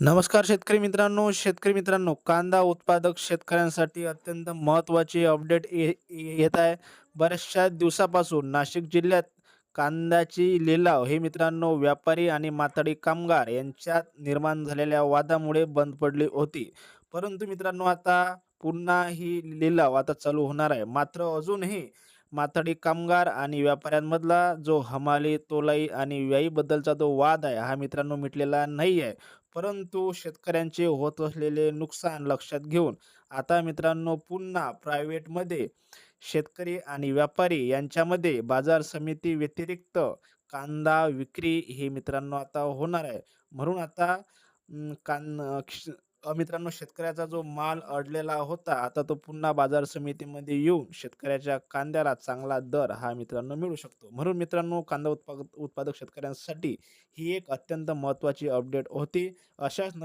नमस्कार शेतकरी मित्रांनो शेतकरी मित्रांनो कांदा उत्पादक शेतकऱ्यांसाठी अत्यंत महत्त्वाची अपडेट येत आहे. बऱ्याचशा दिवसापासून नाशिक जिल्ह्यात कांद्याची लिलाव हे मित्रांनो व्यापारी आणि माथाडी कामगार यांच्यात निर्माण झालेल्या वादामुळे बंद पडली होती. परंतु मित्रांनो आता पुन्हा ही लिलाव आता चालू होणार आहे. मात्र अजूनही माथाडी कामगार आणि व्यापाऱ्यांमधला जो हमाली तोलाई आणि व्याईबद्दलचा जो वाद आहे हा मित्रांनो मिटलेला नाही आहे परंतु शेतकऱ्यांचे होत असलेले नुकसान लक्षात घेऊन आता मित्रांनो पुन्हा प्रायव्हेटमध्ये शेतकरी आणि व्यापारी यांच्यामध्ये बाजार समिती व्यतिरिक्त कांदा विक्री हे मित्रांनो आता होणार आहे. म्हणून आता कान क्ष- मित्रांनो शेतकऱ्याचा जो माल अडलेला होता आता तो पुन्हा बाजार समितीमध्ये येऊन शेतकऱ्याच्या कांद्याला चांगला दर हा मित्रांनो मिळू शकतो. म्हणून मित्रांनो कांदा उत्पादक उत्पादक शेतकऱ्यांसाठी ही एक अत्यंत महत्त्वाची अपडेट होती. अशाच